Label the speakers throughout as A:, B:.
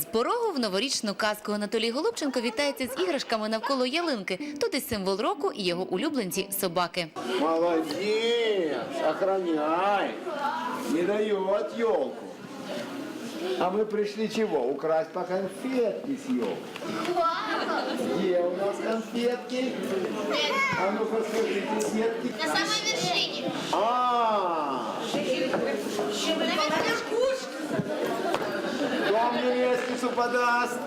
A: З порогу в новорічну казку Анатолій Голубченко вітається з іграшками навколо ялинки. Тут і символ року, і його улюбленці собаки.
B: Молодец, охраняй, не дает елку. А мы пришли чего? Украсть по конфетке с елки. Где у нас конфетки? А ну-ка скажите, детки.
C: На самой вершине.
B: А, лестницу подаст?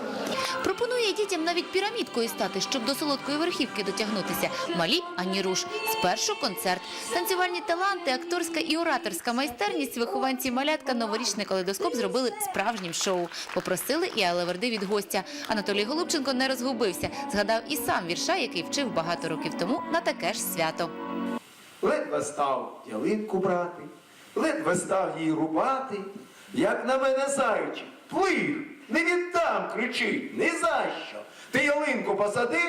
A: Пропонує дітям навіть пірамідкою стати, щоб до солодкої верхівки дотягнутися. Малі ані руш. Спершу концерт. Танцювальні таланти, акторська і ораторська майстерність вихованці малятка новорічний калейдоскоп зробили справжнім шоу. Попросили і алеверди від гостя. Анатолій Голубченко не розгубився. Згадав і сам вірша, який вчив багато років тому на таке ж свято.
D: Ледве став ялинку брати, ледве став її рубати, як на мене заючи, плив, не віддам, кричить, ні за що. Ти ялинку посади,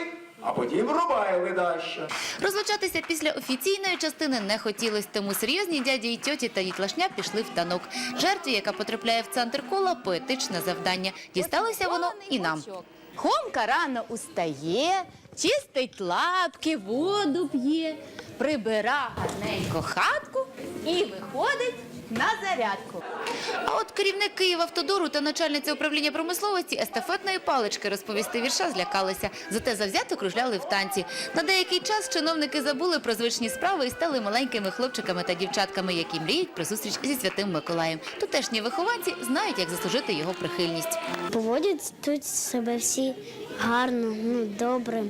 D: а потім рубай ледащо.
A: Розлучатися після офіційної частини не хотілось, тому серйозні дяді і тьоті та дітлашня пішли в танок. Жертві, яка потрапляє в центр кола, поетичне завдання. Дісталося воно і нам.
E: Хомка рано устає, чистить лапки, воду п'є, прибира гарненько хатку і виходить на зарядку.
A: А от керівник Київавтодору та начальниця управління промисловості естафетної палички розповісти вірша злякалися. Зате завзято кружляли в танці. На деякий час чиновники забули про звичні справи і стали маленькими хлопчиками та дівчатками, які мріють про зустріч зі святим Миколаєм. Тутешні вихованці знають, як заслужити його прихильність.
F: Поводять тут себе всі гарно, ну добре,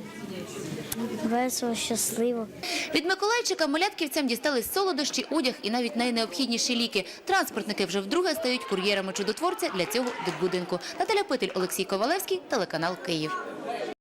F: весело, щасливо.
A: Від Миколайчика малятківцям дістались солодощі, одяг і навіть найнеобхідніші ліки. Транспортники вже вдруге стають кур'єрами чудотворця для цього дитбудинку. Наталя Питель, Олексій Ковалевський, телеканал Київ.